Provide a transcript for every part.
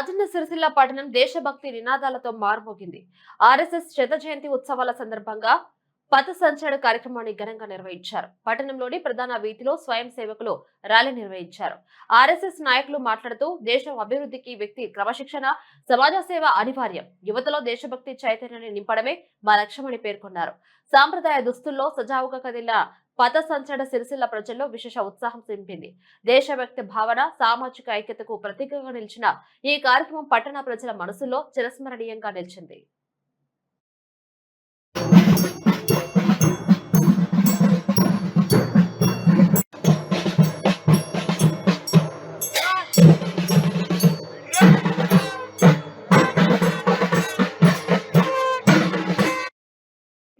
రాజన్న సిరిసిల్ల పట్టణం దేశభక్తి నినాదాలతో మారుమోగింది. ఆర్ఎస్ఎస్ శత జయంతి ఉత్సవాల సందర్భంగా పథ సంచలన కార్యక్రమాన్ని ఘనంగా నిర్వహించారు. పట్టణంలోని ప్రధాన వీధిలో స్వయం సేవకులు ర్యాలీ నిర్వహించారు. ఆర్ఎస్ఎస్ నాయకులు మాట్లాడుతూ దేశం అభివృద్ధికి వ్యక్తి క్రమశిక్షణ సమాజ సేవ అనివార్యం. యువతలో దేశభక్తి చైతన్యాన్ని నింపడమే మా లక్ష్యమని పేర్కొన్నారు. సాంప్రదాయ దుస్తుల్లో సజావుగా కదిలిన పథ సంచలన సిరిసిల్ల ప్రజల్లో విశేష ఉత్సాహం నింపింది దేశభక్తి భావన సామాజిక ఐక్యతకు ప్రతీకగా నిలిచిన ఈ కార్యక్రమం పట్టణ ప్రజల మనసులో చిరస్మరణీయంగా నిలిచింది.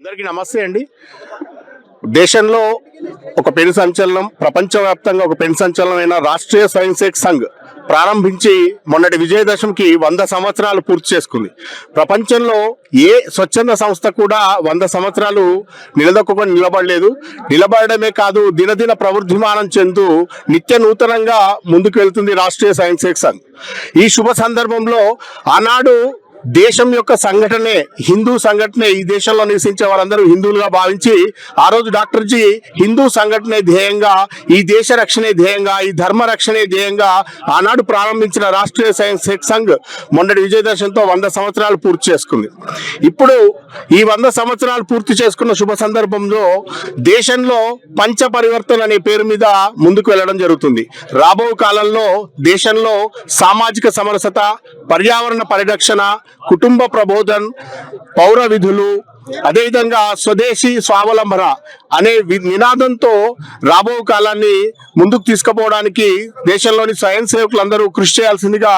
అందరికీ నమస్తే అండి. దేశంలో ఒక పెను సంచలనం ప్రపంచవ్యాప్తంగా ఒక పెను సంచలనమైన రాష్ట్రీయ స్వయం సేవక్ సంఘ్ ప్రారంభించి మొన్నటి విజయదశమికి వంద సంవత్సరాలు పూర్తి చేసుకుంది. ప్రపంచంలో ఏ స్వచ్ఛంద సంస్థ కూడా వంద సంవత్సరాలు నిలదొక్కకుండా నిలబడలేదు. నిలబడమే కాదు దినదిన ప్రవృద్ధిమానం చెందుతూ నిత్య నూతనంగా ముందుకు వెళ్తుంది రాష్ట్రీయ స్వయం సేవక్ సంఘ్. ఈ శుభ సందర్భంలో ఆనాడు దేశం యొక్క సంఘటనే హిందూ సంఘటనే ఈ దేశంలో నివసించే వాళ్ళందరూ హిందువులుగా భావించి ఆ రోజు డాక్టర్ జీ హిందూ సంఘటనే ధ్యేయంగా ఈ దేశ రక్షణే ధ్యేయంగా ఈ ధర్మ రక్షణే ధ్యేయంగా ఆనాడు ప్రారంభించిన రాష్ట్రీయ సైన్స్ సంఘ్ మొన్నటి విజయదశంతో వంద సంవత్సరాలు పూర్తి చేసుకుంది. ఇప్పుడు ఈ వంద సంవత్సరాలు పూర్తి చేసుకున్న శుభ సందర్భంలో దేశంలో పంచ పరివర్తన అనే పేరు మీద ముందుకు వెళ్ళడం జరుగుతుంది. రాబో కాలంలో దేశంలో సామాజిక సమరసత పర్యావరణ పరిరక్షణ కుటుంబ ప్రబోధన్ పౌర విధులు అదేవిధంగా స్వదేశీ స్వావలంబన అనే నినాదంతో రాబో కాలాన్ని ముందుకు తీసుకుపోవడానికి దేశంలోని స్వయం సేవకులందరూ కృషి చేయాల్సిందిగా